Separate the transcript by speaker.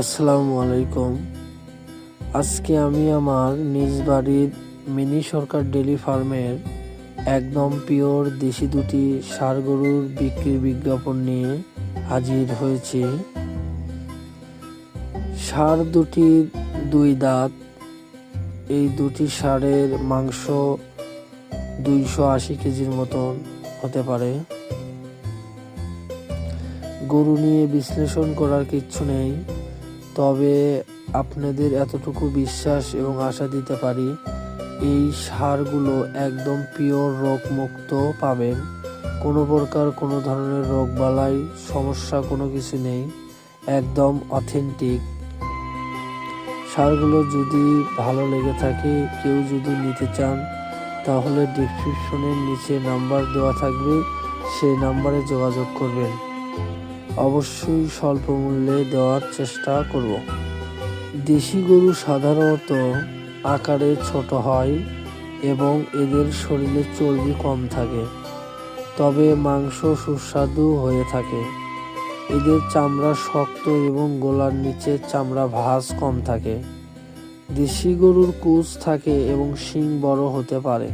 Speaker 1: আসসালামু আলাইকুম। আজকে আমি আমার নিজ বাড়ির মিনি সরকার ডেলি ফার্মের একদম পিওর দেশি দুটি ষাড় গরুর বিক্রির বিজ্ঞাপন নিয়ে হাজির হয়েছি। ষাড় দুটির দুই দাঁত, এই দুটি ষাঁড়ের মাংস দুইশো আশি কেজির মতন হতে পারে। গরু নিয়ে বিশ্লেষণ করার কিচ্ছু নেই। তবে আপনাদের এতটুকু বিশ্বাস এবং আশা দিতে পারি, এই সারগুলো একদম পিওর রোগমুক্ত পাবেন। কোনো প্রকার কোনো ধরনের রোগ বালাই সমস্যা কোনো কিছু নেই, একদম অথেন্টিক। সারগুলো যদি ভালো লেগে থাকে, কেউ যদি নিতে চান, তাহলে ডিসক্রিপশনের নিচে নাম্বার দেওয়া থাকবে সেই নাম্বারে যোগাযোগ করবেন। অবশ্যই স্বল্প মূল্যে দেওয়ার চেষ্টা করব। দেশি গরু সাধারণত আকারে ছোট হয় এবং এদের শরীরে চর্বি কম থাকে, তবে মাংস সুস্বাদু হয়ে থাকে। এদের চামড়া শক্ত এবং গোলার নিচে চামড়া ভাঁজ কম থাকে। দেশি গরুর কুচ থাকে এবং শিং বড় হতে পারে।